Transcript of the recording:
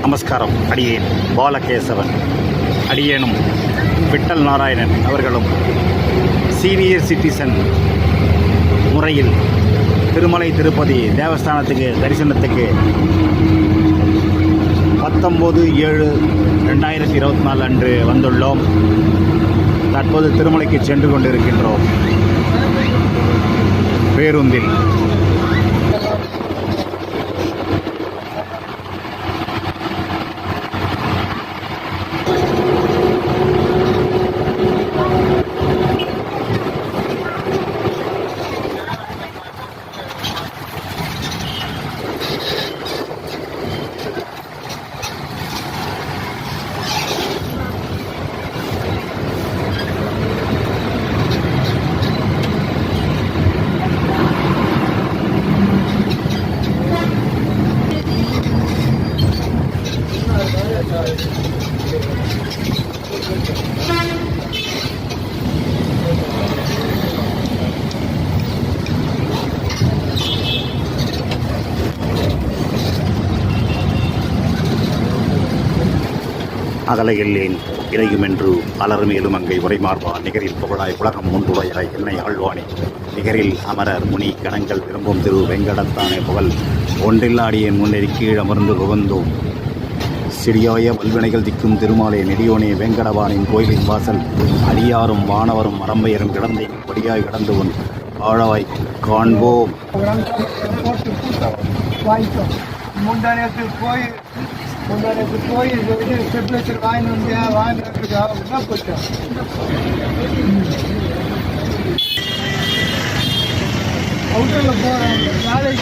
நமஸ்காரம். அடியேன் பாலகேசவன். அடியேனும் விட்டல் நாராயணன் அவர்களும் சீனியர் சிட்டிசன் முறையில் திருமலை திருப்பதி தேவஸ்தானத்துக்கு தரிசனத்துக்கு பத்தொம்போது ஏழு ரெண்டாயிரத்தி இருபத்தி நாலு அன்று வந்துள்ளோம். தற்போது திருமலைக்கு சென்று கொண்டிருக்கின்றோம். பேருந்தில். அகலையில்லேன் இறையுமென்று அலறுமேலும் அங்கை உரைமார்பா நிகரில் புகழாய் உலகம் மூன்றுடையாய் என்னை ஆழ்வானே நிகரில் அமரர் முனி கணங்கள் விரும்பும் திரு வெங்கடத்தானே புகழ். ஒன்றில்லாடியின் முன்னேறி கீழ் அமர்ந்து புகழ்ந்தோம் சிறியாய வல்வினைகள் திக்கும் திருமாலே நெடியோனே வேங்கடவானின் கோயிலின் வாசல். அடியாரும் வானவரும் மரம்பெயரும் கிடந்தே படியாய் கிடந்து உன் ஆழவாய் காண்போம். வாங்கிட்டோம் கோயில் முந்தானத்து போய் இது ஸ்டெப்லைசர் வாங்கி வந்தியா வாங்கினதுக்கு என்ன போச்சோம் அவுட்டரில்